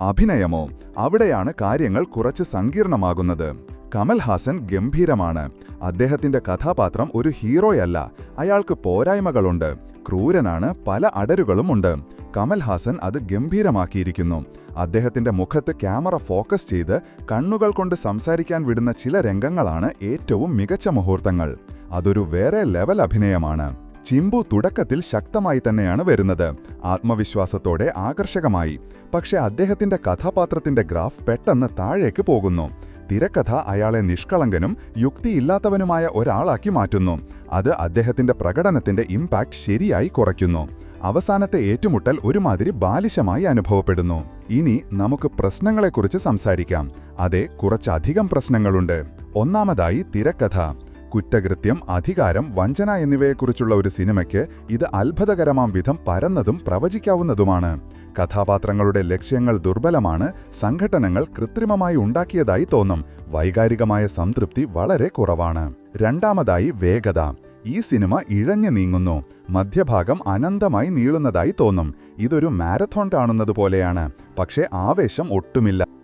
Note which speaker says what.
Speaker 1: അഭിനയമോ അവിടെയാണ് കാര്യങ്ങൾ കുറച്ച് സങ്കീർണമാകുന്നത്. കമൽഹാസൻ ഗംഭീരമാണ്. അദ്ദേഹത്തിന്റെ കഥാപാത്രം ഒരു ഹീറോയല്ല അയാൾക്ക് പോരായ്മകളുണ്ട് ക്രൂരനാണ് പല അടരുകളുമുണ്ട്. കമൽഹാസൻ അത് ഗംഭീരമാക്കിയിരിക്കുന്നു. അദ്ദേഹത്തിന്റെ മുഖത്ത് ക്യാമറ ഫോക്കസ് ചെയ്ത് കണ്ണുകൾ കൊണ്ട് സംസാരിക്കാൻ വിടുന്ന ചില രംഗങ്ങളാണ് ഏറ്റവും മികച്ച മുഹൂർത്തങ്ങൾ. അതൊരു വേറെ ലെവൽ അഭിനയമാണ്. ചിമ്പു തുടക്കത്തിൽ ശക്തമായി തന്നെയാണ് വരുന്നത്. ആത്മവിശ്വാസത്തോടെ ആകർഷകമായി. പക്ഷെ അദ്ദേഹത്തിന്റെ കഥാപാത്രത്തിന്റെ ഗ്രാഫ് പെട്ടെന്ന് താഴേക്ക് പോകുന്നു. തിരക്കഥ അയാളെ നിഷ്കളങ്കനും യുക്തിയില്ലാത്തവനുമായ ഒരാളാക്കി മാറ്റുന്നു. അത് അദ്ദേഹത്തിന്റെ പ്രകടനത്തിന്റെ ഇമ്പാക്ട് ശരിയായി കുറയ്ക്കുന്നു. അവസാനത്തെ ഏറ്റുമുട്ടൽ ഒരുമാതിരി ബാലിശമായി അനുഭവപ്പെടുന്നു. ഇനി നമുക്ക് പ്രശ്നങ്ങളെക്കുറിച്ച് സംസാരിക്കാം. അതെ കുറച്ചധികം പ്രശ്നങ്ങളുണ്ട്. ഒന്നാമതായി തിരക്കഥ. കുറ്റകൃത്യം അധികാരം വഞ്ചന എന്നിവയെക്കുറിച്ചുള്ള ഒരു സിനിമയ്ക്ക് ഇത് അത്ഭുതകരമാം വിധം പരന്നതും പ്രവചിക്കാവുന്നതുമാണ്. കഥാപാത്രങ്ങളുടെ ലക്ഷ്യങ്ങൾ ദുർബലമാണ് സംഘടനകൾ കൃത്രിമമായി ഉണ്ടാക്കിയതായി തോന്നും വൈകാരികമായ സംതൃപ്തി വളരെ കുറവാണ്. രണ്ടാമതായി വേഗത. ഈ സിനിമ ഇഴഞ്ഞു നീങ്ങുന്നു മധ്യഭാഗം അനന്തമായി നീളുന്നതായി തോന്നും. ഇതൊരു മാരത്തോൺ കാണുന്നത് പോലെയാണ് പക്ഷേ ആവേശം ഒട്ടുമില്ല.